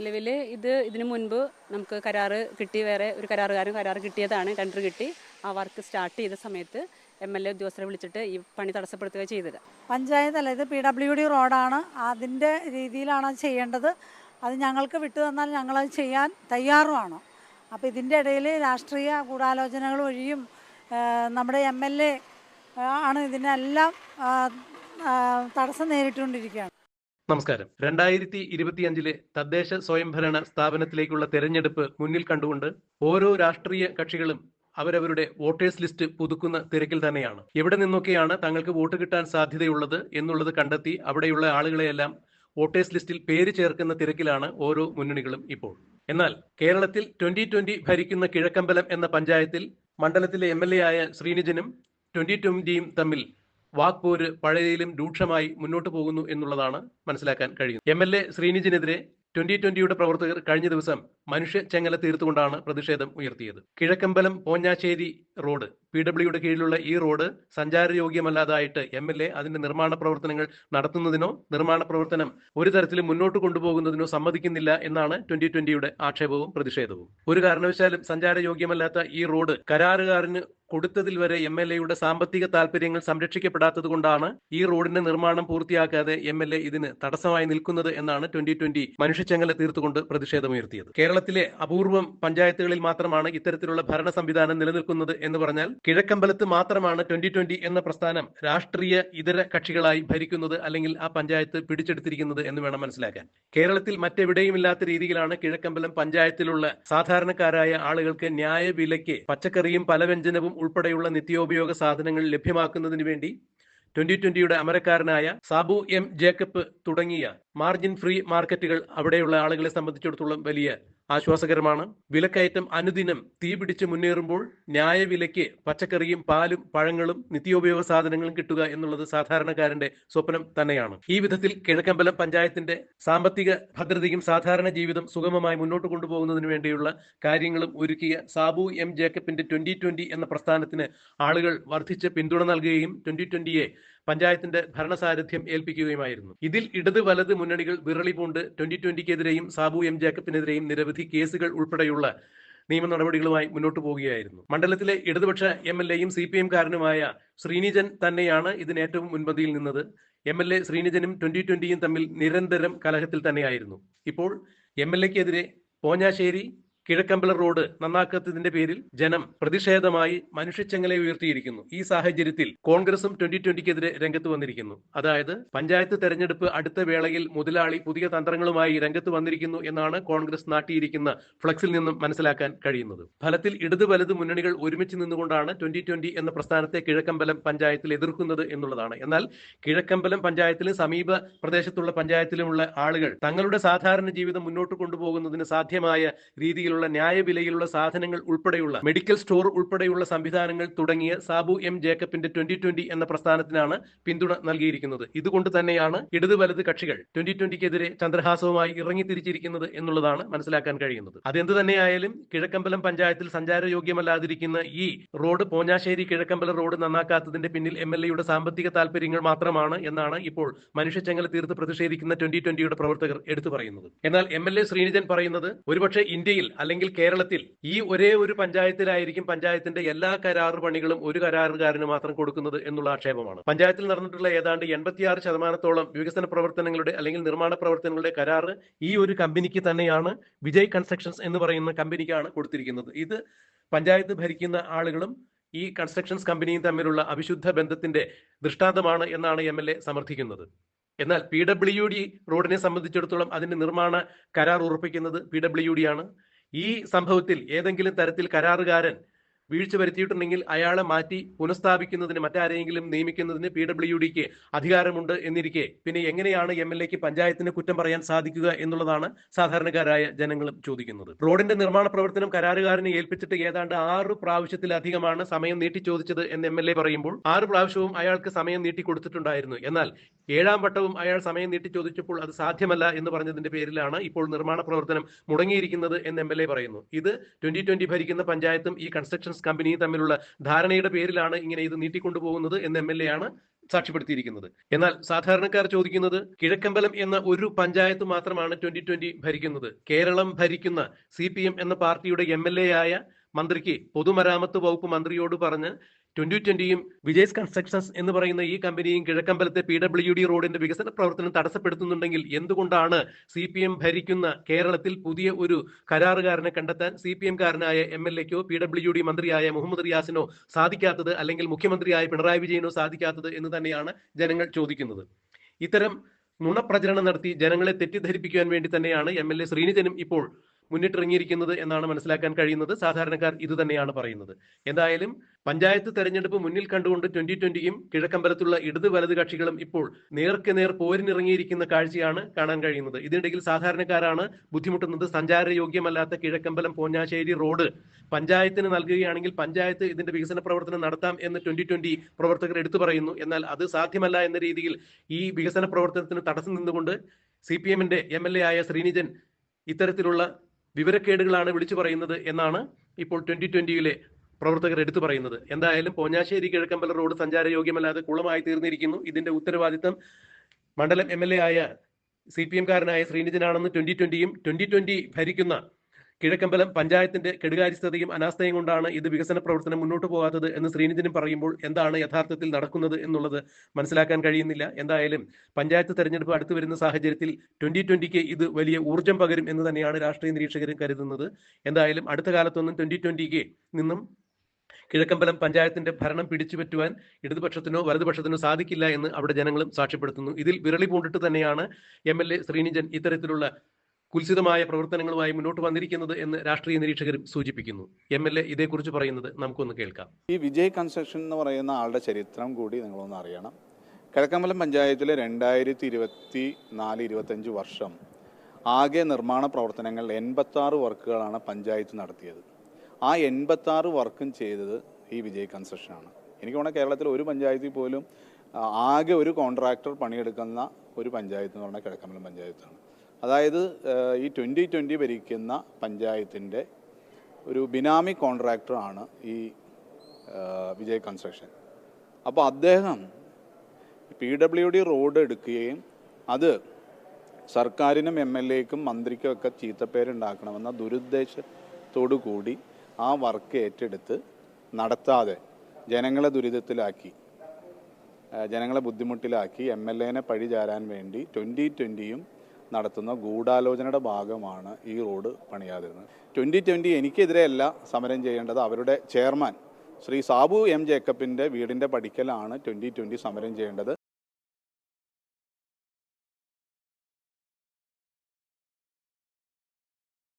നിലവിൽ ഇത് ഇതിനു മുൻപ് നമുക്ക് കരാറ് കിട്ടി വേറെ ഒരു കരാറുകാരും കരാറ് കിട്ടിയതാണ് ടെൻഡർ കിട്ടി. ആ വർക്ക് സ്റ്റാർട്ട് ചെയ്ത സമയത്ത് എം എൽ എ ഉദ്യോഗസ്ഥരെ വിളിച്ചിട്ട് ഈ പണി തടസ്സപ്പെടുത്തുക ചെയ്തത്. പഞ്ചായത്ത് അല്ല ഇത് പി ഡബ്ല്യു ഡി റോഡാണ്. അതിന്റെ രീതിയിലാണ് അത് ചെയ്യേണ്ടത്. അത് ഞങ്ങൾക്ക് വിട്ടു തന്നാൽ ഞങ്ങളത് ചെയ്യാൻ തയ്യാറുമാണ്. അപ്പോൾ ഇതിന്റെ ഇടയിൽ രാഷ്ട്രീയ ഗൂഢാലോചനകൾ വഴിയും നമ്മുടെ എം എൽ എ ആണ് ഇതിനെല്ലാം തടസ്സം നേരിട്ടുകൊണ്ടിരിക്കുകയാണ്. നമസ്കാരം. രണ്ടായിരത്തി ഇരുപത്തിയഞ്ചിലെ തദ്ദേശ സ്വയംഭരണ സ്ഥാപനത്തിലേക്കുള്ള തെരഞ്ഞെടുപ്പ് മുന്നിൽ കണ്ടുകൊണ്ട് ഓരോ രാഷ്ട്രീയ കക്ഷികളും അവരവരുടെ വോട്ടേഴ്സ് ലിസ്റ്റ് പുതുക്കുന്ന തിരക്കിൽ തന്നെയാണ്. എവിടെ നിന്നൊക്കെയാണ് തങ്ങൾക്ക് വോട്ട് കിട്ടാൻ സാധ്യതയുള്ളത് എന്നുള്ളത് കണ്ടെത്തി അവിടെയുള്ള ആളുകളെയെല്ലാം വോട്ടേഴ്സ് ലിസ്റ്റിൽ പേര് ചേർക്കുന്ന തിരക്കിലാണ് ഓരോ മുന്നണികളും ഇപ്പോൾ. എന്നാൽ കേരളത്തിൽ ട്വന്റി ട്വന്റി ഭരിക്കുന്ന കിഴക്കമ്പലം എന്ന പഞ്ചായത്തിൽ മണ്ഡലത്തിലെ എം എൽ എ ആയ ശ്രീനിജനും ട്വന്റി ട്വന്റിയും തമ്മിൽ വാക്പോര് പഴയതിലും രൂക്ഷമായി മുന്നോട്ടു പോകുന്നു എന്നുള്ളതാണ് മനസ്സിലാക്കാൻ കഴിയുന്നത്. എം എൽ എ ശ്രീനിജിനെതിരെ ട്വന്റി ട്വന്റിയുടെ പ്രവർത്തകർ കഴിഞ്ഞ ദിവസം മനുഷ്യ ചെങ്ങല തീർത്തുകൊണ്ടാണ് പ്രതിഷേധം ഉയർത്തിയത്. കിഴക്കമ്പലം പോഞ്ഞാശ്ശേരി റോഡ്. പി ഡബ്ല്യുടെ കീഴിലുള്ള ഈ റോഡ് സഞ്ചാരയോഗ്യമല്ലാതായിട്ട് എം എൽ എ അതിന്റെ നിർമ്മാണ പ്രവർത്തനങ്ങൾ നടത്തുന്നതിനോ നിർമ്മാണ പ്രവർത്തനം ഒരു തരത്തിലും മുന്നോട്ട് കൊണ്ടുപോകുന്നതിനോ സമ്മതിക്കുന്നില്ല എന്നാണ് ട്വന്റി ട്വന്റിയുടെ ആക്ഷേപവും പ്രതിഷേധവും. ഒരു കാരണവശാലും സഞ്ചാരയോഗ്യമല്ലാത്ത ഈ റോഡ് കരാറുകാരന് കൊടുത്തതിൽ വരെ എം എൽ എയുടെ സാമ്പത്തിക താല്പര്യങ്ങൾ സംരക്ഷിക്കപ്പെടാത്തത് കൊണ്ടാണ് ഈ റോഡിന്റെ നിർമ്മാണം പൂർത്തിയാക്കാതെ എം എൽ എ ഇതിന് തടസ്സമായി നിൽക്കുന്നത് എന്നാണ് ട്വന്റി ട്വന്റി മനുഷ്യച്ചങ്ങല തീർത്തുകൊണ്ട് പ്രതിഷേധമുയർത്തിയത്. കേരളത്തിലെ അപൂർവം പഞ്ചായത്തുകളിൽ മാത്രമാണ് ഇത്തരത്തിലുള്ള ഭരണ സംവിധാനം നിലനിൽക്കുന്നത് എന്ന് പറഞ്ഞാൽ കിഴക്കമ്പലത്ത് മാത്രമാണ് ട്വന്റി ട്വന്റി എന്ന പ്രസ്ഥാനം രാഷ്ട്രീയ ഇതര കക്ഷികളായി ഭരിക്കുന്നത് അല്ലെങ്കിൽ ആ പഞ്ചായത്ത് പിടിച്ചെടുത്തിരിക്കുന്നത് എന്ന് വേണം മനസ്സിലാക്കാൻ. കേരളത്തിൽ മറ്റെവിടെയും ഇല്ലാത്ത രീതിയിലാണ് കിഴക്കമ്പലം പഞ്ചായത്തിലുള്ള സാധാരണക്കാരായ ആളുകൾക്ക് ന്യായ വിലയ്ക്ക് പച്ചക്കറിയും പലവ്യഞ്ജനവും ഉൾപ്പെടെയുള്ള നിത്യോപയോഗ സാധനങ്ങൾ ലഭ്യമാക്കുന്നതിന് വേണ്ടി ട്വന്റി ട്വന്റിയുടെ അമരക്കാരനായ സാബു എം ജേക്കബ് തുടങ്ങിയ മാർജിൻ ഫ്രീ മാർക്കറ്റുകൾ അവിടെയുള്ള ആളുകളെ സംബന്ധിച്ചിടത്തോളം വലിയ ആശ്വാസകരമാണ്. വിലക്കയറ്റം അനുദിനം തീപിടിച്ച് മുന്നേറുമ്പോൾ ന്യായവിലയ്ക്ക് പച്ചക്കറിയും പാലും പഴങ്ങളും നിത്യോപയോഗ സാധനങ്ങളും കിട്ടുക എന്നുള്ളത് സാധാരണക്കാരന്റെ സ്വപ്നം തന്നെയാണ്. ഈ വിധത്തിൽ കിഴക്കമ്പലം പഞ്ചായത്തിന്റെ സാമ്പത്തിക ഭദ്രതയും സാധാരണ ജീവിതം സുഗമമായി മുന്നോട്ട് കൊണ്ടുപോകുന്നതിന് വേണ്ടിയുള്ള കാര്യങ്ങളും ഒരുക്കിയ സാബു എം ജേക്കബിന്റെ ട്വന്റി ട്വന്റി എന്ന പ്രസ്ഥാനത്തിന് ആളുകൾ വർദ്ധിച്ച് പിന്തുണ നൽകുകയും ട്വന്റി ട്വന്റിയെ പഞ്ചായത്തിന്റെ ഭരണസാരഥ്യം ഏൽപ്പിക്കുകയുമായിരുന്നു. ഇതിൽ ഇടത് വലത് മുന്നണികൾ വിറളി പൂണ്ട് ട്വന്റി ട്വന്റിക്കെതിരെയും സാബു എം ജേക്കബിനെതിരെയും നിരവധി കേസുകൾ ഉൾപ്പെടെയുള്ള നിയമ നടപടികളുമായി മുന്നോട്ട് പോവുകയായിരുന്നു. മണ്ഡലത്തിലെ ഇടതുപക്ഷ എം എൽ എയും സി പി എംകാരനുമായ ശ്രീനിജൻ തന്നെയാണ് ഇതിന് ഏറ്റവും മുൻപന്തിയിൽ നിന്നത്. എം എൽ എ ശ്രീനിജനും ട്വന്റി ട്വന്റിയും തമ്മിൽ നിരന്തരം കലഹത്തിൽ തന്നെയായിരുന്നു. ഇപ്പോൾ എം എൽ എക്കെതിരെ പോഞ്ഞാശ്ശേരി കിഴക്കമ്പല റോഡ് നന്നാക്കാത്തതിന്റെ പേരിൽ ജനം പ്രതിഷേധമായി മനുഷ്യച്ചെങ്ങലെ ഉയർത്തിയിരിക്കുന്നു. ഈ സാഹചര്യത്തിൽ കോൺഗ്രസും ട്വന്റി ട്വന്റിക്കെതിരെ രംഗത്ത് വന്നിരിക്കുന്നു. അതായത് പഞ്ചായത്ത് തെരഞ്ഞെടുപ്പ് അടുത്ത വേളയിൽ മുതലാളി പുതിയ തന്ത്രങ്ങളുമായി രംഗത്ത് വന്നിരിക്കുന്നു എന്നാണ് കോൺഗ്രസ് നാട്ടിയിരിക്കുന്ന ഫ്ലക്സിൽ നിന്നും മനസ്സിലാക്കാൻ കഴിയുന്നത്. ഫലത്തിൽ ഇടതു വലത് മുന്നണികൾ ഒരുമിച്ച് നിന്നുകൊണ്ടാണ് ട്വന്റി ട്വന്റി എന്ന പ്രസ്ഥാനത്തെ കിഴക്കമ്പലം പഞ്ചായത്തിൽ എതിർക്കുന്നത് എന്നുള്ളതാണ്. എന്നാൽ കിഴക്കമ്പലം പഞ്ചായത്തിലും സമീപ പ്രദേശത്തുള്ള പഞ്ചായത്തിലുമുള്ള ആളുകൾ തങ്ങളുടെ സാധാരണ ജീവിതം മുന്നോട്ട് കൊണ്ടുപോകുന്നതിന് സാധ്യമായ രീതിയിലുള്ള ന്യായവിലയിലുള്ള സാധനങ്ങൾ ഉൾപ്പെടെയുള്ള മെഡിക്കൽ സ്റ്റോർ ഉൾപ്പെടെയുള്ള സംവിധാനങ്ങൾ തുടങ്ങിയ സാബു എം ജേക്കബിന്റെ ട്വന്റി ട്വന്റി എന്ന പ്രസ്ഥാനത്തിനാണ് പിന്തുണ നൽകിയിരിക്കുന്നത്. ഇതുകൊണ്ട് തന്നെയാണ് ഇടതു വലത് കക്ഷികൾ ട്വന്റി ട്വന്റിക്കെതിരെ ചന്ദ്രഹാസവുമായി ഇറങ്ങിത്തിരിച്ചിരിക്കുന്നത് എന്നുള്ളതാണ് മനസ്സിലാക്കാൻ കഴിയുന്നത്. അതെന്ത് തന്നെയായാലും കിഴക്കമ്പലം പഞ്ചായത്തിൽ സഞ്ചാരയോഗ്യമല്ലാതിരിക്കുന്ന ഈ റോഡ് പോഞ്ഞാശ്ശേരി കിഴക്കമ്പലം റോഡ് നന്നാക്കാത്തതിന്റെ പിന്നിൽ എം എൽ എയുടെ സാമ്പത്തിക താല്പര്യങ്ങൾ മാത്രമാണ് എന്നാണ് ഇപ്പോൾ മനുഷ്യച്ചെങ്ങല തീർത്ത് പ്രതിഷേധിക്കുന്ന ട്വന്റി ട്വന്റിയുടെ പ്രവർത്തകർ എടുത്തു പറയുന്നത്. എന്നാൽ എം എൽ എ ശ്രീനിധൻ പറയുന്നത് ഒരുപക്ഷെ ഇന്ത്യയിൽ അല്ലെങ്കിൽ കേരളത്തിൽ ഈ ഒരേ ഒരു പഞ്ചായത്തിലായിരിക്കും പഞ്ചായത്തിന്റെ എല്ലാ കരാറ് പണികളും ഒരു കരാറുകാരന് മാത്രം കൊടുക്കുന്നത് എന്നുള്ള ആക്ഷേപമാണ്. പഞ്ചായത്തിൽ നടന്നിട്ടുള്ള ഏതാണ്ട് എൺപത്തിയാറ് ശതമാനത്തോളം വികസന പ്രവർത്തനങ്ങളുടെ അല്ലെങ്കിൽ നിർമ്മാണ പ്രവർത്തനങ്ങളുടെ കരാറ് ഈ ഒരു കമ്പനിക്ക് തന്നെയാണ് വിജയ് കൺസ്ട്രക്ഷൻസ് എന്ന് പറയുന്ന കമ്പനിക്കാണ് കൊടുത്തിരിക്കുന്നത്. ഇത് പഞ്ചായത്ത് ഭരിക്കുന്ന ആളുകളും ഈ കൺസ്ട്രക്ഷൻസ് കമ്പനിയും തമ്മിലുള്ള അവിശുദ്ധ ബന്ധത്തിന്റെ ദൃഷ്ടാന്തമാണ് എന്നാണ് എം എൽ എ സമർത്ഥിക്കുന്നത്. എന്നാൽ പി ഡബ്ല്യു ഡി റോഡിനെ സംബന്ധിച്ചിടത്തോളം അതിന്റെ നിർമ്മാണ കരാർ ഉറപ്പിക്കുന്നത് പി ഡബ്ല്യു ഡി ആണ്. ഈ സംഭവത്തിൽ ഏതെങ്കിലും തരത്തിൽ കരാറുകാരൻ വീഴ്ച വരുത്തിയിട്ടുണ്ടെങ്കിൽ അയാളെ മാറ്റി പുനഃസ്ഥാപിക്കുന്നതിന് മറ്റാരെങ്കിലും നിയമിക്കുന്നതിന് പി ഡബ്ല്യു ഡിക്ക് അധികാരമുണ്ട് എന്നിരിക്കെ. പിന്നെ എങ്ങനെയാണ് എം എൽ എക്ക് പഞ്ചായത്തിന് കുറ്റം പറയാൻ സാധിക്കുക എന്നുള്ളതാണ് സാധാരണക്കാരായ ജനങ്ങളും ചോദിക്കുന്നത്. റോഡിന്റെ നിർമ്മാണ പ്രവർത്തനം കരാറുകാരനെ ഏൽപ്പിച്ചിട്ട് ഏതാണ്ട് ആറ് പ്രാവശ്യത്തിലധികമാണ് സമയം നീട്ടി ചോദിച്ചത് എന്ന് എം എൽ എ പറയുമ്പോൾ ആറ് പ്രാവശ്യവും അയാൾക്ക് സമയം നീട്ടി കൊടുത്തിട്ടുണ്ടായിരുന്നു. എന്നാൽ ഏഴാം വട്ടവും അയാൾ സമയം നീട്ടി ചോദിച്ചപ്പോൾ അത് സാധ്യമല്ല എന്ന് പറഞ്ഞതിന്റെ പേരിലാണ് ഇപ്പോൾ നിർമ്മാണ പ്രവർത്തനം മുടങ്ങിയിരിക്കുന്നത് എന്ന് എം എൽ എ പറയുന്നു. ഇത് ട്വന്റി ട്വന്റി ഭരിക്കുന്ന പഞ്ചായത്തും ഈ കൺസ്ട്രക്ഷൻസ് കമ്പനിയും തമ്മിലുള്ള ധാരണയുടെ പേരിലാണ് ഇങ്ങനെ ഇത് നീട്ടിക്കൊണ്ടുപോകുന്നത് എന്ന് എം എൽ എ ആണ് സാക്ഷ്യപ്പെടുത്തിയിരിക്കുന്നത്. എന്നാൽ സാധാരണക്കാർ ചോദിക്കുന്നത് കിഴക്കമ്പലം എന്ന ഒരു പഞ്ചായത്ത് മാത്രമാണ് ട്വന്റി ട്വന്റി ഭരിക്കുന്നത്. കേരളം ഭരിക്കുന്ന സി എന്ന പാർട്ടിയുടെ എ ആയ മന്ത്രിക്ക് പൊതുമരാമത്ത് വകുപ്പ് മന്ത്രിയോട് പറഞ്ഞ് ട്വന്റി ട്വന്റിയും വിജയ്സ് കൺസ്ട്രക്ഷൻസ് എന്ന് പറയുന്ന ഈ കമ്പനിയും കിഴക്കമ്പലത്തെ പി ഡബ്ല്യു ഡി റോഡിന്റെ വികസന പ്രവർത്തനം തടസ്സപ്പെടുത്തുന്നുണ്ടെങ്കിൽ എന്തുകൊണ്ടാണ് സി പി എം ഭരിക്കുന്ന കേരളത്തിൽ പുതിയ ഒരു കരാറുകാരനെ കണ്ടെത്താൻ സി പി എംകാരനായ എം എൽ എക്കോ പി ഡബ്ല്യു ഡി മന്ത്രിയായ മുഹമ്മദ് റിയാസിനോ സാധിക്കാത്തത് അല്ലെങ്കിൽ മുഖ്യമന്ത്രിയായ പിണറായി വിജയനോ സാധിക്കാത്തത് എന്ന് തന്നെയാണ് ജനങ്ങൾ ചോദിക്കുന്നത്. ഇത്തരം നുണപ്രചരണം നടത്തി ജനങ്ങളെ തെറ്റിദ്ധരിപ്പിക്കുവാൻ വേണ്ടി തന്നെയാണ് എം എൽ എ ശ്രീനിധനും ഇപ്പോൾ മുന്നിട്ടിറങ്ങിയിരിക്കുന്നത് എന്നാണ് മനസ്സിലാക്കാൻ കഴിയുന്നത്. സാധാരണക്കാർ ഇത് തന്നെയാണ് പറയുന്നത്. എന്തായാലും പഞ്ചായത്ത് തെരഞ്ഞെടുപ്പ് മുന്നിൽ കണ്ടുകൊണ്ട് ട്വന്റി ട്വന്റിയും കിഴക്കമ്പലത്തുള്ള ഇടത് വലത് കക്ഷികളും ഇപ്പോൾ നേർക്ക് നേർ പോരിനിറങ്ങിയിരിക്കുന്ന കാഴ്ചയാണ് കാണാൻ കഴിയുന്നത്. ഇതിനിടയിൽ സാധാരണക്കാരാണ് ബുദ്ധിമുട്ടുന്നത്. സഞ്ചാരയോഗ്യമല്ലാത്ത കിഴക്കമ്പലം പോഞ്ഞാശ്ശേരി റോഡ് പഞ്ചായത്തിന് നൽകുകയാണെങ്കിൽ പഞ്ചായത്ത് ഇതിന്റെ വികസന പ്രവർത്തനം നടത്താം എന്ന് ട്വന്റി ട്വന്റി പ്രവർത്തകർ എടുത്തു പറയുന്നു. എന്നാൽ അത് സാധ്യമല്ല എന്ന രീതിയിൽ ഈ വികസന പ്രവർത്തനത്തിന് തടസ്സം നിന്നുകൊണ്ട് സി പി എമ്മിന്റെ എം എൽ എ ആയ ശ്രീനിജൻ ഇത്തരത്തിലുള്ള വിവരക്കേടുകളാണ് വിളിച്ചു പറയുന്നത് എന്നാണ് ഇപ്പോൾ ട്വന്റി ട്വന്റിയിലെ പ്രവർത്തകർ എടുത്തു പറയുന്നത്. എന്തായാലും പോഞ്ഞാശ്ശേരി കിഴക്കമ്പല റോഡ് സഞ്ചാരയോഗ്യമല്ലാതെ കുളമായി തീർന്നിരിക്കുന്നു. ഇതിന്റെ ഉത്തരവാദിത്തം മണ്ഡലം എം എൽ എ ആയ സി പി എംകാരനായ ശ്രീനിധനാണെന്ന് ട്വന്റി ട്വന്റിയും ട്വന്റി ട്വന്റി ഭരിക്കുന്ന കിഴക്കമ്പലം പഞ്ചായത്തിന്റെ കെടുകാര്യസ്ഥതയും അനാസ്ഥയും കൊണ്ടാണ് ഇത് വികസന പ്രവർത്തനം മുന്നോട്ട് പോകാത്തത് എന്ന് ശ്രീനിധനും പറയുമ്പോൾ എന്താണ് യഥാർത്ഥത്തിൽ നടക്കുന്നത് എന്നുള്ളത് മനസ്സിലാക്കാൻ കഴിയുന്നില്ല. എന്തായാലും പഞ്ചായത്ത് തെരഞ്ഞെടുപ്പ് അടുത്തു വരുന്ന സാഹചര്യത്തിൽ ട്വന്റി ട്വന്റിക്ക് ഇത് വലിയ ഊർജം പകരും എന്ന് തന്നെയാണ് രാഷ്ട്രീയ നിരീക്ഷകരും കരുതുന്നത്. എന്തായാലും അടുത്ത കാലത്തൊന്നും ട്വന്റി ട്വന്റിക്ക് നിന്നും കിഴക്കമ്പലം പഞ്ചായത്തിന്റെ ഭരണം പിടിച്ചുപറ്റുവാൻ ഇടതുപക്ഷത്തിനോ വലതുപക്ഷത്തിനോ സാധിക്കില്ല എന്ന് അവിടെ ജനങ്ങളും സാക്ഷ്യപ്പെടുത്തുന്നു. ഇതിൽ വിരളി പൂണ്ടിട്ട് തന്നെയാണ് എം എൽ എ ശ്രീനിജൻ ഇത്തരത്തിലുള്ള കുൽസിതമായ പ്രവർത്തനങ്ങളുമായി മുന്നോട്ട് വന്നിരിക്കുന്നത് എന്ന് രാഷ്ട്രീയ നിരീക്ഷകരും സൂചിപ്പിക്കുന്നു. എം എൽ എ ഇതേക്കുറിച്ച് പറയുന്നത് നമുക്കൊന്ന് കേൾക്കാം. ഈ വിജയ് കൺസ്ട്രക്ഷൻ എന്ന് പറയുന്ന ആളുടെ ചരിത്രം കൂടി നിങ്ങളൊന്ന് അറിയണം. കിഴക്കമ്പലം പഞ്ചായത്തിലെ രണ്ടായിരത്തി ഇരുപത്തി നാല് ഇരുപത്തഞ്ച് വർഷം ആകെ നിർമ്മാണ പ്രവർത്തനങ്ങൾ എൺപത്താറ് വർക്കുകളാണ് പഞ്ചായത്ത് നടത്തിയത്. ആ എൺപത്താറ് വർക്കും ചെയ്തത് ഈ വിജയ് കൺസ്ട്രക്ഷനാണ് എനിക്ക് തോന്നുന്നു കേരളത്തിൽ ഒരു പഞ്ചായത്തിൽ പോലും ആകെ ഒരു കോൺട്രാക്ടർ പണിയെടുക്കുന്ന ഒരു പഞ്ചായത്ത് എന്ന് പറഞ്ഞാൽ കിഴക്കമ്പലം പഞ്ചായത്താണ്. അതായത് ഈ ട്വന്റി ട്വന്റി ഭരിക്കുന്ന പഞ്ചായത്തിന്റെ ഒരു ബിനാമി കോൺട്രാക്ടറാണ് ഈ വിജയ് കൺസ്ട്രക്ഷൻ. അപ്പോൾ അദ്ദേഹം പി ഡബ്ല്യു ഡി റോഡ് എടുക്കുകയും അത് സർക്കാരിനും എം എൽ എക്കും മന്ത്രിക്കും ഒക്കെ ചീത്തപ്പേരുണ്ടാക്കണമെന്ന ദുരുദ്ദേശത്തോടു കൂടി ആ വർക്ക് ഏറ്റെടുത്ത് നടത്താതെ ജനങ്ങളെ ദുരിതത്തിലാക്കി ജനങ്ങളെ ബുദ്ധിമുട്ടിലാക്കി എം എൽ എനെ പഴി ചാരാൻ വേണ്ടി ട്വന്റി ട്വന്റിയും നടത്തുന്ന ഗൂഢാലോചനയുടെ ഭാഗമാണ് ഈ റോഡ് പണിയാതിരുന്നത്. ട്വന്റി ട്വന്റി എനിക്കെതിരെയല്ല സമരം ചെയ്യേണ്ടത് അവരുടെ ചെയർമാൻ ശ്രീ സാബു എം ജേക്കബിന്റെ വീടിന്റെ പടിക്കലാണ് ട്വന്റി ട്വന്റി സമരം ചെയ്യേണ്ടത്.